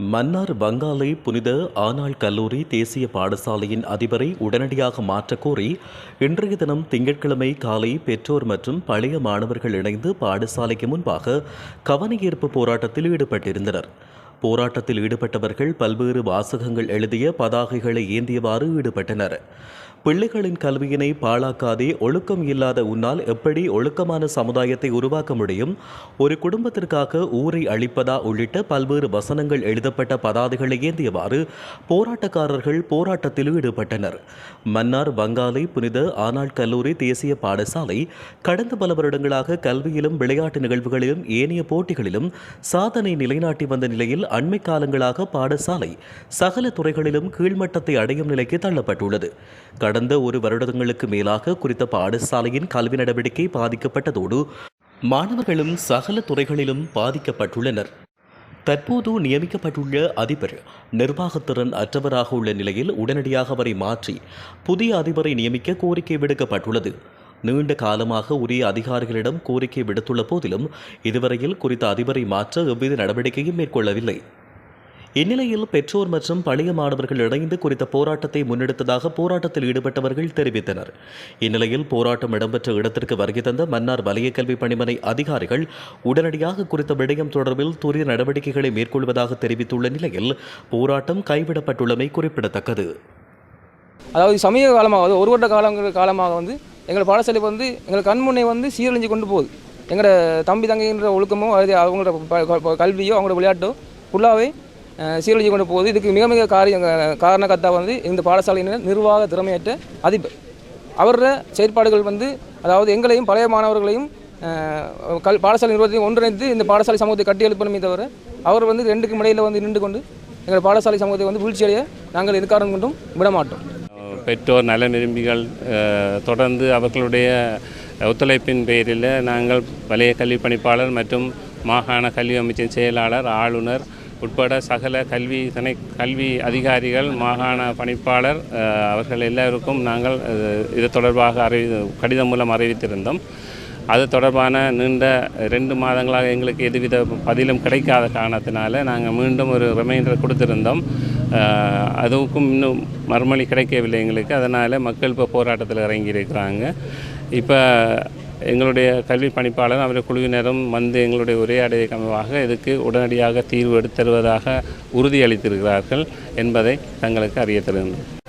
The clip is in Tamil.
மன்னார் பங்காலை புனித ஆனால் கல்லூரி தேசிய பாடசாலையின் அதிபரை உடனடியாக மாற்றக் கோரி இன்றைய தினம் திங்கட்கிழமை காலை பெற்றோர் மற்றும் பழைய மாணவர்கள் இணைந்து பாடசாலைக்கு முன்பாக கவனஈர்ப்பு போராட்டத்தில் ஈடுபட்டிருந்தனர். போராட்டத்தில் ஈடுபட்டவர்கள் பல்வேறு வாசகங்கள் எழுதிய பதாகைகளை ஏந்தியவாறு ஈடுபட்டனர். பிள்ளைகளின் கல்வியினை பாழாக்காதே ஒழுக்கம் இல்லாத உன்னால் எப்படி ஒழுக்கமான சமுதாயத்தை உருவாக்க முடியும்? ஒரு குடும்பத்திற்காக ஊரை அழிப்பதா உள்ளிட்ட பல்வேறு வசனங்கள் எழுதப்பட்ட பதாதைகளை ஏந்தியவாறு போராட்டக்காரர்கள் போராட்டத்தில் ஈடுபட்டனர். மன்னார் வங்காலை புனித ஆனாள் கல்லூரி தேசிய பாடசாலை கடந்த பல வருடங்களாக கல்வியிலும் விளையாட்டு நிகழ்வுகளிலும் ஏனைய போட்டிகளிலும் சாதனை நிலைநாட்டி வந்த நிலையில் அண்மை காலங்களாக பாடசாலை சகல துறைகளிலும் கீழ்மட்டத்தை அடையும் நிலைக்கு தள்ளப்பட்டுள்ளது. கடந்த ஒரு வருடங்களுக்கு மேலாக குறித்த பாடசாலையின் கல்வி நடவடிக்கை பாதிக்கப்பட்டதோடு மாணவர்களும் சகல துறைகளிலும் பாதிக்கப்பட்டுள்ளனர். தற்போது நியமிக்கப்பட்டுள்ள அதிபர் நிர்வாகத்திறன் அற்றவராக உள்ள நிலையில் உடனடியாக அவரை மாற்றி புதிய அதிபரை நியமிக்க கோரிக்கை விடுக்கப்பட்டுள்ளது. நீண்ட காலமாக உரிய அதிகாரிகளிடம் கோரிக்கை விடுத்துள்ள போதிலும் இதுவரையில் குறித்த அதிபரை மாற்ற எவ்வித நடவடிக்கையும் மேற்கொள்ளவில்லை. இந்நிலையில் பெற்றோர் மற்றும் பழைய மாணவர்கள் இணைந்து குறித்த போராட்டத்தை முன்னெடுத்ததாக போராட்டத்தில் ஈடுபட்டவர்கள் தெரிவித்தனர். இந்நிலையில் போராட்டம் இடம்பெற்ற இடத்திற்கு வருகை தந்த மன்னார் வலய கல்வி பணிமனை அதிகாரிகள் உடனடியாக குறித்த விடயம் தொடர்பில் துரித நடவடிக்கைகளை மேற்கொள்வதாக தெரிவித்துள்ள நிலையில் போராட்டம் கைவிடப்பட்டுள்ளமை குறிப்பிடத்தக்கது. அதாவது சமீப காலமாக ஒரு வருட காலம் காலமாக வந்து எங்கள் பாடசாலை வந்து எங்கள் கண்முன்னே வந்து சீரழிஞ்சு கொண்டு போகுது. எங்களோட தம்பி தங்கைன்ற ஒழுக்கமோ அது அவங்களோட கல்வியோ அவங்களோட விளையாட்டோ ஃபுல்லாகவே சீரழிஞ்சு கொண்டு போகுது. இதுக்கு மிக மிக காரியம் காரணக்கத்தா வந்து இந்த பாடசாலையின் நிர்வாக திறமையற்ற அதிபர். அவரோட செயற்பாடுகள் வந்து அதாவது எங்களையும் பழைய மாணவர்களையும் கல் பாடசாலை நிர்வாகத்தையும் ஒன்றிணைத்து இந்த பாடசாலை சமூகத்தை கட்டி எழுப்பணுமே தவிர அவர் வந்து ரெண்டுக்கும் இடையில் வந்து நின்று கொண்டு எங்கள் பாடசாலை சமூகத்தை வந்து வீழ்ச்சியடைய நாங்கள் எதுக்காரணம் கொண்டும் விட மாட்டோம் பெற்றோர் நல விரும்பிகள் தொடர்ந்து அவர்களுடைய ஒத்துழைப்பின் பேரில் நாங்கள் பழைய கல்வி பணிப்பாளர் மற்றும் மாகாண கல்வி அமைச்சின் செயலாளர் ஆளுநர் உட்பட சகல கல்வி துணை கல்வி அதிகாரிகள் மாகாண பணிப்பாளர் அவர்கள் எல்லோருக்கும் நாங்கள் இது தொடர்பாக அறிவி கடிதம் மூலம் அறிவித்திருந்தோம். அது தொடர்பான நீண்ட ரெண்டு மாதங்களாக எங்களுக்கு எதுவித பதிலும் கிடைக்காத காரணத்தினால நாங்கள் மீண்டும் ஒரு ரிமைண்டர் கொடுத்திருந்தோம். அதுக்கும் இன்னும் மறுமொழி கிடைக்கவில்லை எங்களுக்கு. அதனால் மக்கள் இப்போ போராட்டத்தில் இறங்கியிருக்கிறாங்க. இப்போ எங்களுடைய கல்வி பணிப்பாளர் அவருடைய குழுவினரும் வந்து எங்களுடைய உரையாடலுக்கு அமைவாக இதுக்கு உடனடியாக தீர்வு எடுத்து தருவதாக உறுதியளித்திருக்கிறார்கள் என்பதை தங்களுக்கு அறிய தருகின்றனர்